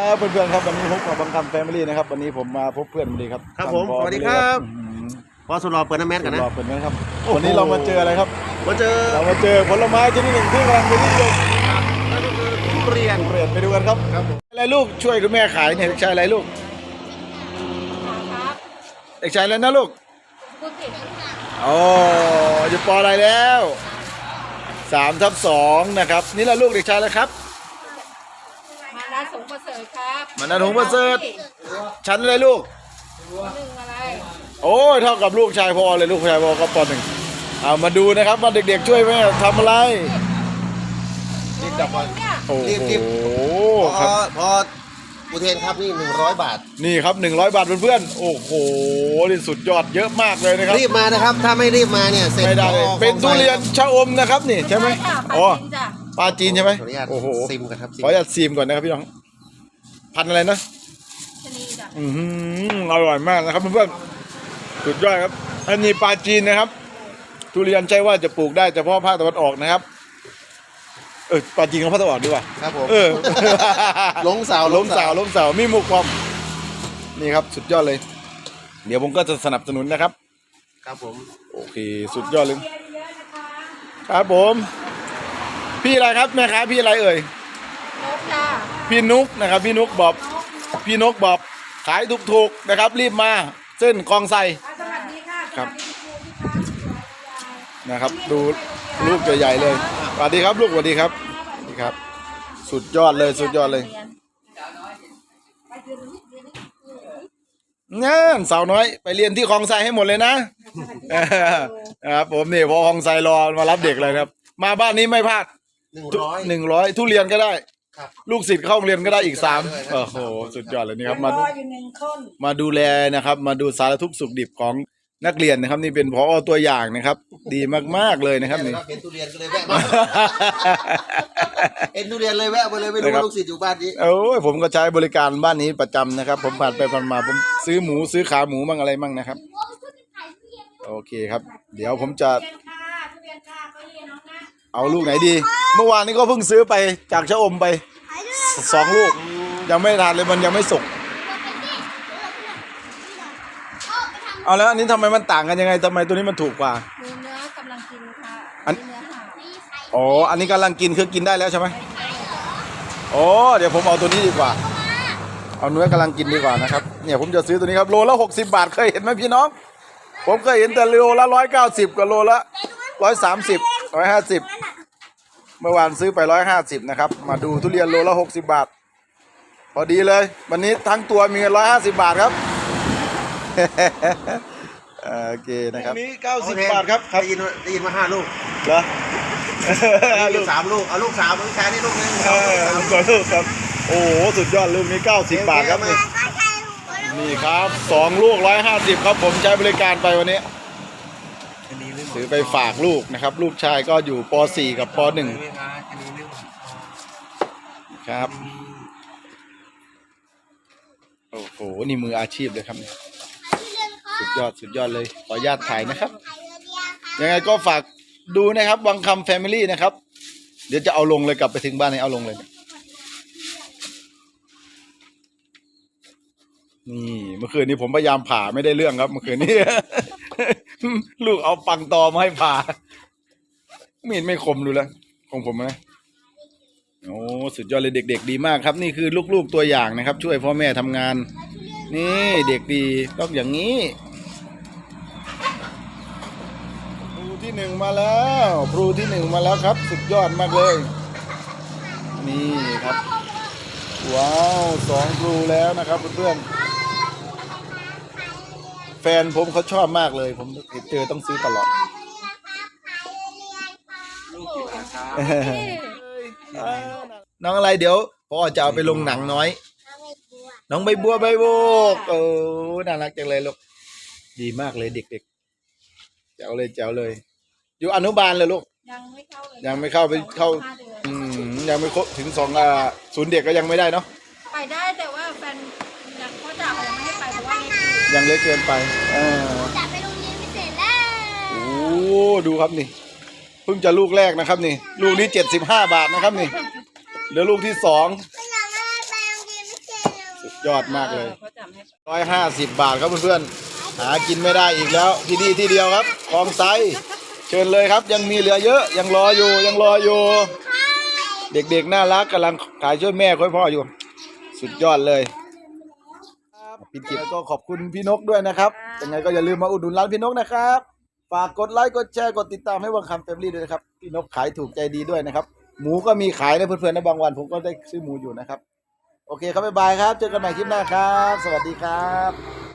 ครับเพื่อนๆครับวันนี้พบกับบางคำแฟมิลี่นะครับวันนี้ผมมาพบเพื่อนพอดีครับครับผมทางสวัสดีครับอืมพอสุดรอเปิดน้ำแมสกันนะรอเปิดไหมครับโอ้โหวันนี้เรามาเจออะไรครับมาเจอเรามาเจอผลไม้ชนิดหนึ่งที่กำลังเป็นนิยมทุเรียนเปลี่ยนไปดูกันครับครับผมอะไรลูกช่วยคุณแม่ขายเนี่ยเด็กชายอะไรลูกครับเด็กชายอะไรนะลูกพูดผิดโอ้อยู่ปออะไรแล้วสามทับสองนะครับ นี่แหละลูกเด็กชายแล้วครับมา นาสงประเสริฐครับมานาสงประเสริฐ ชั้นอะไรลูกหนึ่งอะไร โอ้ยเท่ากับลูกชายพ่อเลยลูกชายพ่อก็ปหนึ่งเอามาดูนะครับว่าเด็กๆช่วยแม่ทำอะไรรีบกลับก่อนเนี่ยโอ้รีบรีบโหพครับอพออุเทนครับนี่หนึ่งร้อยบาท นี่ครับ 100 บาทเพื่อนๆโอ้โหนี่สุดยอดเยอะมากเลยนะครับรีบมานะครับ ถ้าไม่รีบมาเนี่ยเสร็จไม่ได้เลยพอเป็นทุเรียนชะอมนะครับนี่ใช่ไหมค่ะอ๋อ ปลาจีนจ้ะปลาจีนใช่ไหมขออนุญาตโอ้โหซิมกันครับซิมขออนุญาตซีมก่อนนะครับพี่น้อง พันธุ์อะไรนะชะนีจ้ะอือหืออร่อยมากนะครับเพื่อนๆสุดยอดครับ อันนี้ปลาจีนนะครับ ทุเรียนใช่ว่าจะปลูกได้เฉพาะภาคตะวันออกนะครับ เออปลาจีนกับภาคตะวันออกดีกว่า ครับผมเออ หลงสาวล้มสาวล้มสาวมีหมุกความนี่ครับ สุดยอดเลย เดี๋ยวผมก็จะสนับสนุนนะครับ ครับผม โอเค สุดยอดเลยครับผม พี่อะไรครับแม่ค้าพี่อะไรเอ่ยนกจ้ะพี่นุกนะครับพี่นุกบอกพี่นกบอกขายถูกๆนะครับ รีบมาเส้นคลองไซสวัสดีค่ะครับนะครับ ดูลูกใหญ่ๆเลยสวัสดีครับลูกสวัสดีครับสวัสดีครับ สุดยอดเลยสุดยอดเลยเงี้ยสาวน้อยไปเรียนที่คลองไซให้หมดเลยนะนะครับผมนี่พอคลองไซรอมารับเด็กเลยนะครับ มาบ้านนี้ไม่พลาด หนึ่งร้อย หนึ่งร้อยทุเรียนก็ได้ ครับ ลูกศิษย์เข้าโรงเรียนก็ได้อีกสามด้วยนะโอ้โหสุดยอดเลยนี่ครับมา รออยู่หนึ่งคนมาดูแลนะครับ มาดูสารทุกข์สุขดิบของนักเรียนนะครับ นี่เป็นพอตัวอย่างนะครับ ดีมากๆเลยนะครับนี่ เห็นทุเรียนก็เลยแวะมา เห็นทุเรียนเลยแวะมาเลยไม่รู้นะครับว่าลูกศิษย์อยู่บ้านนี้ โอ้ยผมก็ใช้บริการบ้านนี้ประจำนะครับ ผมผ่านไปผ่านมาผมซื้อหมูซื้อขาหมูบ้างอะไรบ้างนะครับ โอเคครับ เดี๋ยวผมจะ เรียนค่ะทุเรียนค่ะก็เรียนน้องนะ เอาลูกไหนดี เมื่อวานนี้ก็เพิ่งซื้อไปจากชะอมไปสองลูก ยังไม่ทานเลยมันยังไม่สุก เอาแล้วอันนี้ทำไมมันต่างกันยังไงทำไมตัวนี้มันถูกกว่ามีเนื้อกำลังกินค่ะอันมีเนื้อหาอ๋อ อันนี้กำลังกินคือกินได้แล้วใช่ไหมอ๋อเดี๋ยวผมเอาตัวนี้ดีกว่า เอาเนื้อกำลังกินดีกว่านะครับ เนี่ยผมจะซื้อตัวนี้ครับโลละหกสิบาทเคยเห็นไหมพี่น้อง ผมเคยเห็นแต่โลละร้อยเก้าสิบกับโลละร้อยสามสิบ ร้อยห้าสิบเมื่อวานซื้อไปร้อยห้าสิบนะครับ มาดูทุเรียนโลละหกสิบาท พอดีเลย วันนี้ทั้งตัวมีเงินร้อยห้าสิบาทครับโอเคนะครับมีเก้าสิบบาทครับครับได้ยินว่าได้ยินมาห้าลูกเหรอได้ยินสามลูก เอาลูกสามลูกชายนี่ลูกหนึงเออขอโทษครับ โอ้โห สุดยอดลูกนี้90บาทครับนี่นี่ครับสองลูก150ครับผมใช้บริการไปวันนี้ ซื้อไปฝากลูกนะครับ ลูกชายก็อยู่ป .4 กับป .1 ครับโอ้โหนี่มืออาชีพเลยครับ สุดยอดสุดยอดเลยขออนุญาตถ่ายนะครับ ยังไงก็ฝากดูนะครับวังคำแฟมิลี่นะครับ เดี๋ยวจะเอาลงเลยกลับไปถึงบ้านให้เอาลงเลย นี่เมื่อคืนนี้ผมพยายามผ่าไม่ได้เรื่องครับเมื่อคืนนี้ ลูกเอาปังตอมาให้ผ่ามีดไม่คมดูแล้วของผมนะโอ้สุดยอดเลยเด็ก ๆ ดีมากครับ นี่คือลูกๆตัวอย่างนะครับ ช่วยพ่อแม่ทำงาน นี่เด็กดีต้องอย่างนี้ครูที่หนึ่งมาแล้วครูที่หนึ่งมาแล้วครับ สุดยอดมากเลย นี่ครับ ว้าวสองครูแล้วนะครับเพื่อนๆ แฟนผมเขาชอบมากเลย ผมเจอต้องซื้อตลอดน้องอะไรเดี๋ยวพ่อจะเอาไปลงหนังน้อย น้องใบบัวใบโบกโอ้น่ารักจังเลยลูกดีมากเลยเด็กๆแจ๋วเลยแจ๋วเลย อยู่อนุบาลเลยลูกยังไม่เข้าเลยยังไม่เข้าไปเข้าห้ดือนอืมยังไม่ครบถึงสองอ่าศูนย์เด็กก็ยังไม่ได้เนาะ ยังเล็กเกินไปอ่าจะไปโรงเรียนพิเศษแล้วโอ้ดูครับนี่เพิ่งจะลูกแรกนะครับนี่ ลูกนี้เจ็ดสิบห้าบาทนะครับนี่เหลือลูกที่สองไม่อยากให้ไปโรงเรียนพิเศษยอดมากเลยร้อยห้าสิบบาทครับเพื่อนๆหากินไม่ได้อีกแล้ว ที่นี่ที่เดียวครับคลองไซเชิญเลยครับ ยังมีเหลือเยอะ ยังรออยู่ยังรออยู่ เด็กๆน่ารักกำลังขายช่วยแม่ช่วยพ่ออยู่ สุดยอดเลย ปิดคลิปแล้วก็ขอบคุณพี่นกด้วยนะครับยังไงก็อย่าลืมมาอุดหนุนร้านพี่นกนะครับ ฝากกดไลค์กดแชร์กดติดตามให้วังคำแฟมิลี่ด้วยนะครับ พี่นกขายถูกใจดีด้วยนะครับ หมูก็มีขายนะเพื่อนๆนะบางวัน ผมก็ได้ซื้อหมูอยู่นะครับ โอเคครับบ๊ายบายครับ เจอกันใหม่คลิปหน้าครับ สวัสดีครับ